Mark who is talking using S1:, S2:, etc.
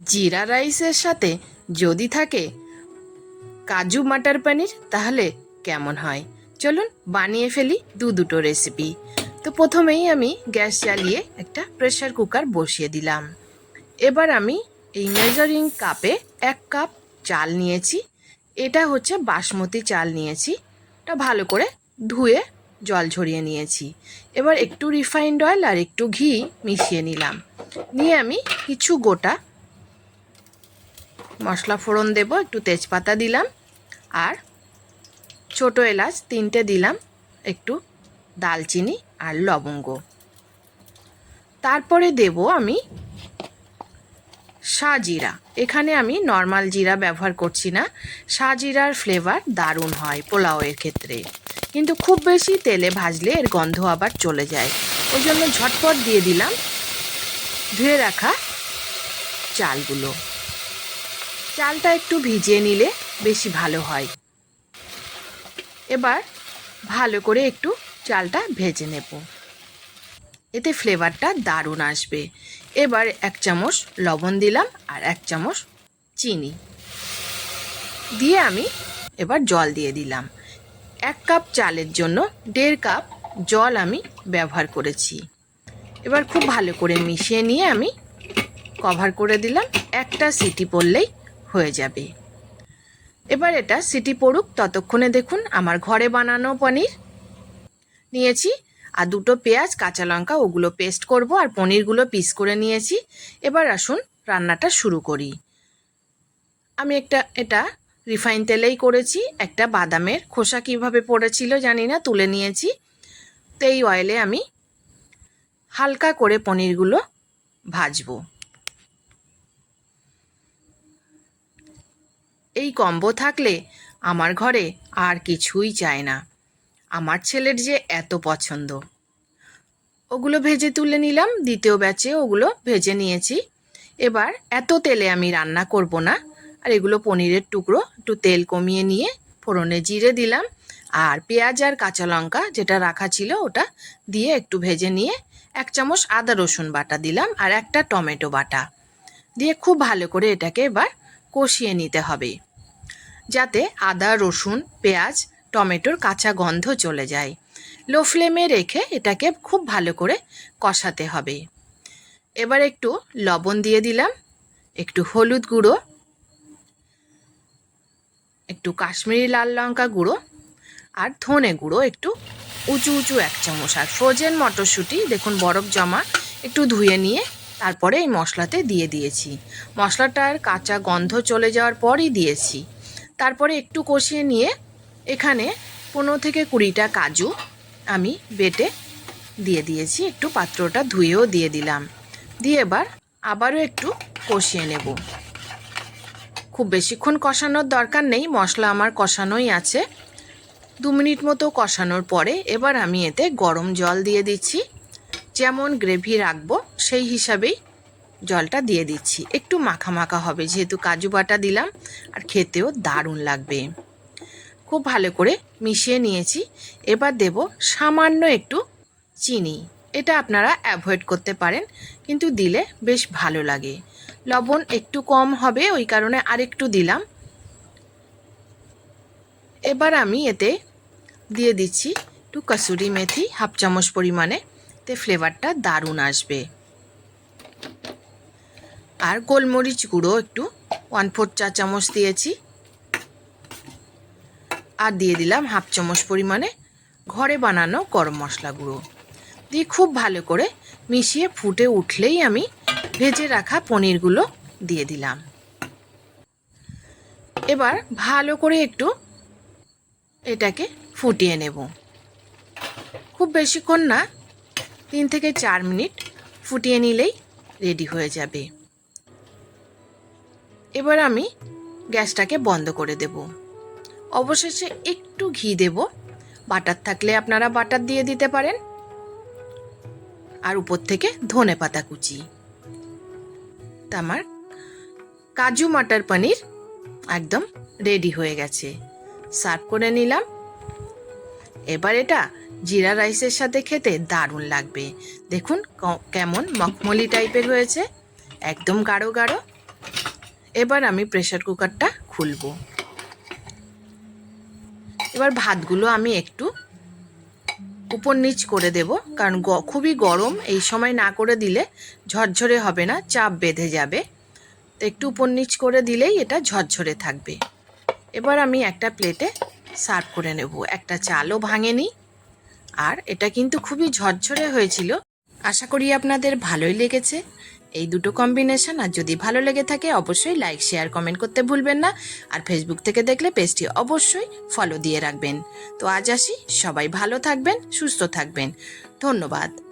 S1: জিরা রাইসের সাথে যদি থাকে কাজু মাটার পনির, তাহলে কেমন হয়? চলুন বানিয়ে ফেলি দু দুটো রেসিপি তো প্রথমেই আমি গ্যাস জ্বালিয়ে একটা প্রেসার কুকার বসিয়ে দিলাম। এবার আমি এই মেজারিং কাপে এক কাপ চাল নিয়েছি। এটা হচ্ছে বাসমতি চাল নিয়েছি। এটা ভালো করে ধুয়ে জল ঝরিয়ে নিয়েছি। এবার একটু রিফাইন্ড অয়েল আর একটু ঘি মিশিয়ে নিলাম। নিয়ে আমি কিছু গোটা মশলা ফোড়ন দেব, একটু তেজপাতা দিলাম, আর ছোটো এলাচ তিনটে দিলাম, একটু দালচিনি আর লবঙ্গ। তারপরে দেব আমি জিরা। এখানে আমি নর্মাল জিরা ব্যবহার করছি না। জিরার ফ্লেভার দারুণ হয় পোলাওয়ের ক্ষেত্রে। কিন্তু খুব বেশি তেলে ভাজলে এর গন্ধ আবার চলে যায়। ওই জন্য ঝটপট দিয়ে দিলাম ধুয়ে রাখা চালগুলো। চালটা একটু ভিজিয়ে নিলে বেশি ভালো হয়। এবার ভালো করে একটু চালটা ভেজে নেব। এতে ফ্লেভারটা দারুণ আসবে। এবার এক চামচ লবণ দিলাম আর এক চামচ চিনি। দিয়ে আমি এবার জল দিয়ে দিলাম। এক কাপ চালের জন্য দেড় কাপ জল আমি ব্যবহার করেছি। এবার খুব ভালো করে মিশিয়ে নিয়ে আমি কভার করে দিলাম। একটা সিটি পড়লেই হয়ে যাবে। এবার এটা সিটি পড়ুক, ততক্ষণে দেখুন আমার ঘরে বানানো পনির। নিয়েছি, আর দুটো পেঁয়াজ, কাঁচা লঙ্কা, ওগুলো পেস্ট করব আর পনিরগুলো পিস করে নিয়েছি। এবার আসুন রান্নাটা শুরু করি। আমি একটা, এটা রিফাইন তেলেই করেছি, একটা বাদামের খোসা কীভাবে পড়েছিল জানি না, তুলে নিয়েছি। তো এই অয়েলে আমি হালকা করে পনিরগুলো ভাজবো। এই কম্বো থাকলে আমার ঘরে আর কিছুই চায় না। আমার ছেলের যে এত পছন্দ। ওগুলো ভেজে তুলে নিলাম, দ্বিতীয় ব্যাচে ওগুলো ভেজে নিয়েছি। এবার এত তেলে আমি রান্না করব না। আর এগুলো পনিরের টুকরো, একটু তেল কমিয়ে নিয়ে ফোড়নে জিরে দিলাম। আর পেঁয়াজ আর কাঁচা লঙ্কা যেটা রাখা ছিল ওটা দিয়ে একটু ভেজে নিয়ে এক চামচ আদা রসুন বাটা দিলাম আর একটা টমেটো বাটা। দিয়ে খুব ভালো করে এটাকে এবার কষিয়ে নিতে হবে। যাতে আদা, রসুন, পেঁয়াজ, টমেটোর কাঁচা গন্ধ চলে যায়। লো ফ্লেমে রেখে এটাকে খুব ভালো করে কষাতে হবে। এবার একটু লবণ দিয়ে দিলাম, একটু হলুদ গুঁড়ো, একটু কাশ্মীরি লাল লঙ্কা গুঁড়ো আর ধনে গুঁড়ো, একটু উঁচু উঁচু এক চামচ। আর ফ্রোজেন মটরশুঁটি, দেখুন বরফ জমা, একটু ধুয়ে নিয়ে তারপরে এই মশলাতে দিয়ে দিয়েছি। মশলাটার কাঁচা গন্ধ চলে যাওয়ার পরই দিয়েছি। তারপরে একটু কষিয়ে নিয়ে এখানে পনেরো থেকে কুড়িটা কাজু আমি বেটে দিয়ে দিয়েছি। একটু পাত্রটা ধুয়েও দিয়ে দিলাম। দিয়ে এবার আবারও একটু কষিয়ে নেব। খুব বেশিক্ষণ কষানোর দরকার নেই, মশলা আমার কষানোই আছে। দু মিনিট মতো কষানোর পরে এবার আমি এতে গরম জল দিয়ে দিচ্ছি। যেমন গ্রেভি রাখব, সেই হিসাবেই জলটা দিয়ে দিচ্ছি। একটু মাখা মাখা হবে, যেহেতু কাজু বাটা দিলাম, আর খেতেও দারুণ লাগবে। খুব ভালো করে মিশিয়ে নিয়েছি। এবার দেব সামান্য একটু চিনি। এটা আপনারা অ্যাভয়েড করতে পারেন, কিন্তু দিলে বেশ ভালো লাগে। লবণ একটু কম হবে, ওই কারণে আরেকটু দিলাম। এবার আমি এতে দিয়ে দিচ্ছি একটু কাসুরি মেথি, হাফ চামচ পরিমাণে। তে ফ্লেভারটা দারুণ আসবে। আর গোলমরিচ গুঁড়ো একটু ওয়ান ফোর চা চামচ দিয়েছি। আর দিয়ে দিলাম হাফ চামচ পরিমাণে ঘরে বানানো গরম মশলা গুঁড়ো। দিয়ে খুব ভালো করে মিশিয়ে ফুটে উঠলেই আমি ভেজে রাখা পনিরগুলো দিয়ে দিলাম। এবার ভালো করে একটু এটাকে ফুটিয়ে নেব। খুব বেশিক্ষণ না, তিন থেকে চার মিনিট ফুটিয়ে নিলেই রেডি হয়ে যাবে। এবার আমি গ্যাসটাকে বন্ধ করে দেব। অবশেষে একটু ঘি দেব। বাটার থাকলে আপনারা বাটার দিয়ে দিতে পারেন। আর উপর থেকে ধনে পাতা কুচি। আমার কাজু মাটার পনির একদম রেডি হয়ে গেছে। সার্ভ করে নিলাম। এবার এটা জিরা রাইসের সাথে খেতে দারুণ লাগবে। দেখুন কেমন মখমলি টাইপের হয়েছে। একদম গাঢ় গাঢ়। এবার আমি প্রেশার কুকারটা খুলবো। এবার ভাতগুলো আমি একটু উপর নিচ করে দেব, কারণ খুবই গরম, এই সময় না করে দিলে ঝরঝরে হবে না, চাপ বেঁধে যাবে। তো একটু উপর নিচ করে দিলেই এটা ঝরঝরে থাকবে। এবার আমি একটা প্লেটে সার্ভ করে নেব। একটা চালও ভাঙেনি আর এটা কিন্তু খুবই ঝরঝরে হয়েছিল। আশা করি আপনাদের ভালোই লেগেছে। এই দুটো কম্বিনেশন আর যদি ভালো লেগে থাকে, অবশ্যই লাইক শেয়ার কমেন্ট করতে ভুলবেন না। আর ফেসবুক থেকে দেখলে পেজটি অবশ্যই ফলো দিয়ে রাখবেন। তো আজ আসি, সবাই ভালো থাকবেন, সুস্থ থাকবেন। ধন্যবাদ।